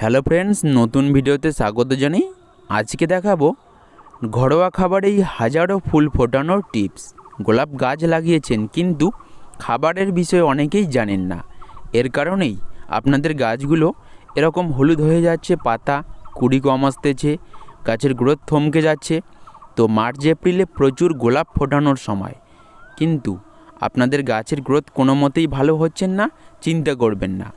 Hello friends নতুন ভিডিওতে স্বাগত জানাই। আজকে দেখাবো ঘরোয়া খাবারেই হাজারো ফুল ফোটানোর টিপস। গোলাপ গাছ লাগিয়েছেন কিন্তু খাবারের বিষয়ে অনেকেই জানেন না। এর কারণেই আপনাদের গাছগুলো এরকম হলুদ হয়ে যাচ্ছে, পাতা কুড়ি কম আসতেছে, গাছের গ্রোথ থমকে যাচ্ছে। তো মার্চ, এপ্রিলে প্রচুর গোলাপ ফোটানোর সময়। কিন্তু আপনাদের গাছের গ্রোথ কোনো মতেই ভালো হচ্ছেন না, চিন্তা করবেন না।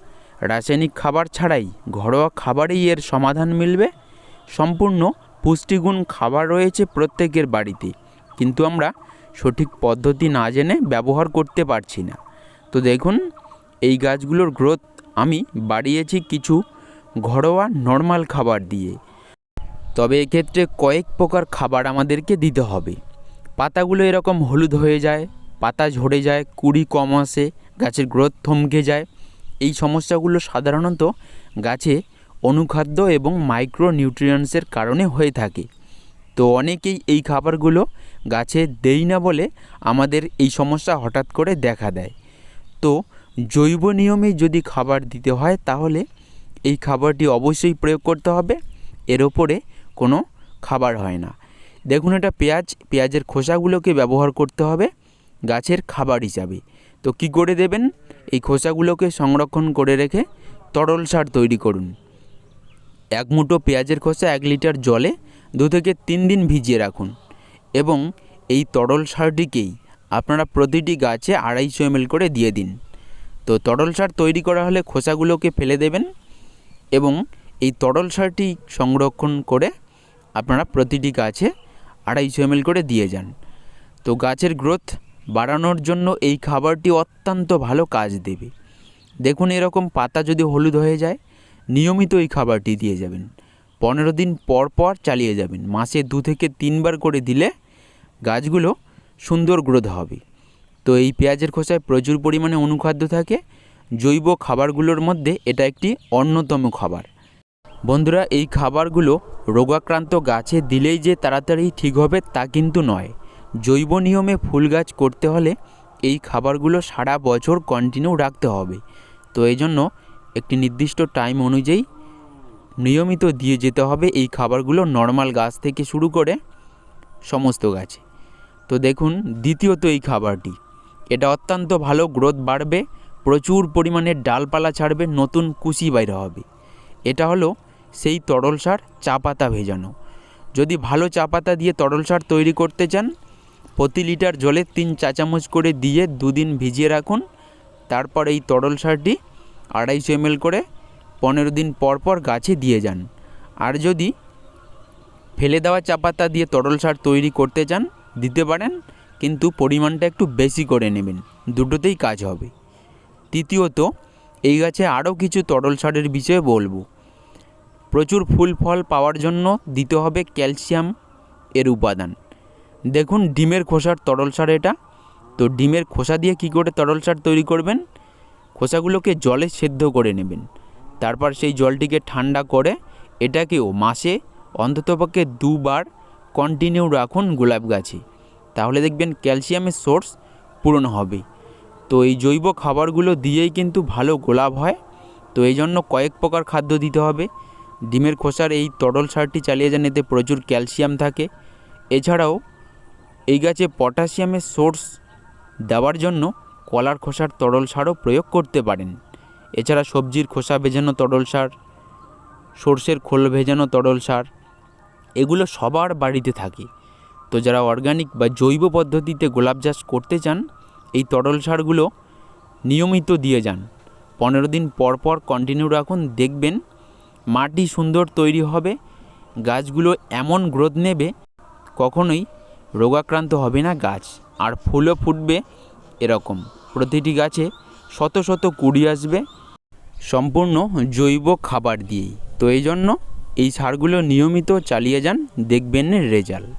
রাসায়নিক খাবার ছাড়াই ঘরোয়া খাবারেই এর সমাধান মিলবে। সম্পূর্ণ পুষ্টিগুণ খাবার রয়েছে প্রত্যেকের বাড়িতে, কিন্তু আমরা সঠিক পদ্ধতি না জেনে ব্যবহার করতে পারছি না। তো দেখুন, এই গাছগুলোর গ্রোথ আমি বাড়িয়েছি কিছু ঘরোয়া নর্মাল খাবার দিয়ে। তবে এক্ষেত্রে কয়েক প্রকার খাবার আমাদেরকে দিতে হবে। পাতাগুলো এরকম হলুদ হয়ে যায়, পাতা ঝরে যায়, কুড়ি কম আসে, গাছের গ্রোথ থমকে যায়। এই সমস্যাগুলো সাধারণত গাছে অনুখাদ্য এবং মাইক্রো নিউট্রিয়েন্টসের কারণে হয়ে থাকে। তো অনেকেই এই খাবারগুলো গাছে দেই না বলে আমাদের এই সমস্যা হঠাৎ করে দেখা দেয়। তো জৈব নিয়মে যদি খাবার দিতে হয় তাহলে এই খাবারটি অবশ্যই প্রয়োগ করতে হবে। এর ওপরে কোনো খাবার হয় না। দেখুন এটা পেঁয়াজ, পেঁয়াজের খোসাগুলোকে ব্যবহার করতে হবে গাছের খাবার হিসাবে। তো কি করে দেবেন? এই খোসাগুলোকে সংরক্ষণ করে রেখে তরল সার তৈরি করুন। এক মুঠো পেঁয়াজের খোসা এক লিটার জলে দু থেকে তিন দিন ভিজিয়ে রাখুন এবং এই তরল সারটিকেই আপনারা প্রতিটি গাছে আড়াইশো এমএল করে দিয়ে দিন। তো তরল সার তৈরি করা হলে খোসাগুলোকে ফেলে দেবেন এবং এই তরল সারটি সংরক্ষণ করে আপনারা প্রতিটি গাছে আড়াইশো এমএল করে দিয়ে যান। তো গাছের গ্রোথ বাড়ানোর জন্য এই খাবারটি অত্যন্ত ভালো কাজ দেবে। দেখুন এরকম পাতা যদি হলুদ হয়ে যায়, নিয়মিত এই খাবারটি দিয়ে যাবেন। পনেরো দিন পর পর চালিয়ে যাবেন। মাসে দু থেকে তিনবার করে দিলে গাছগুলো সুন্দর গ্রোথ হবে। তো এই পেঁয়াজের খোসায় প্রচুর পরিমাণে অনুখাদ্য থাকে। জৈব খাবারগুলোর মধ্যে এটা একটি অন্যতম খাবার। বন্ধুরা, এই খাবারগুলো রোগাক্রান্ত গাছে দিলেই যে তাড়াতাড়ি ঠিক হবে তা কিন্তু নয়। জৈব নিয়মে ফুল গাছ করতে হলে এই খাবারগুলো সারা বছর কন্টিনিউ রাখতে হবে। তো এই জন্য একটি নির্দিষ্ট টাইম অনুযায়ী নিয়মিত দিয়ে যেতে হবে এই খাবারগুলো নর্মাল গাছ থেকে শুরু করে সমস্ত গাছে। তো দেখুন, দ্বিতীয়ত এই খাবারটি। এটা অত্যন্ত ভালো গ্রোথ বাড়বে, প্রচুর পরিমাণে ডালপালা ছাড়বে, নতুন কুশি বাইরে হবে। এটা হলো সেই তরল সার চা পাতা ভেজানো। যদি ভালো চা পাতা দিয়ে তরল সার তৈরি করতে চান প্রতি লিটার জলে তিন চা চামচ করে দিয়ে দুদিন ভিজিয়ে রাখুন। তারপর এই তরল সারটি আড়াইশো এমএল করে পনেরো দিন পর পর গাছে দিয়ে যান। আর যদি ফেলে দেওয়া চা পাতা দিয়ে তরল সার তৈরি করতে চান, দিতে পারেন, কিন্তু পরিমাণটা একটু বেশি করে নেবেন। দুটোতেই কাজ হবে। তৃতীয়ত, এই গাছে আরও কিছু তরল সারের বিষয়ে বলব। প্রচুর ফুল ফল পাওয়ার জন্য দিতে হবে ক্যালসিয়াম এর উপাদান। দেখুন, ডিমের খোসার তরল সার এটা। তো ডিমের খোসা দিয়ে কি করে তরল সার তৈরি করবেন? খোসাগুলোকে জলে সেদ্ধ করে নেবেন। তারপর সেই জলটিকে ঠান্ডা করে এটাকেও মাসে অন্ততপক্ষে দুবার কন্টিনিউ রাখুন গোলাপ গাছে। তাহলে দেখবেন ক্যালসিয়ামের সোর্স পূরণ হবে। তো এই জৈব খাবারগুলো দিয়েই কিন্তু ভালো গোলাপ হয়। তো এই জন্য কয়েক প্রকার খাদ্য দিতে হবে। ডিমের খোসার এই তরল সারটি চালিয়ে যান, এতে প্রচুর ক্যালসিয়াম থাকে। এছাড়াও এই গাছে পটাশিয়ামের সোর্স দেওয়ার জন্য কলার খোসার তরল সারও প্রয়োগ করতে পারেন। এছাড়া সবজির খোসা ভেজানো তরল সার, সর্ষের খোল ভেজানো তরল সার, এগুলো সবার বাড়িতে থাকে। তো যারা অর্গানিক বা জৈব পদ্ধতিতে গোলাপ চাষ করতে চান, এই তরল সারগুলো নিয়মিত দিয়ে যান। পনেরো দিন পর পর কন্টিনিউ রাখুন, দেখবেন মাটি সুন্দর তৈরি হবে, গাছগুলো এমন গ্রোথ নেবে, কখনোই রোগাক্রান্ত হবে না গাছ, আর ফুলও ফুটবে এরকম। প্রতিটি গাছে শত শত কুড়ি আসবে। সম্পূর্ণ জৈব খাবার দিয়েই। তো এই জন্য এই সারগুলো নিয়মিত চালিয়ে যান, দেখবেন রেজাল্ট।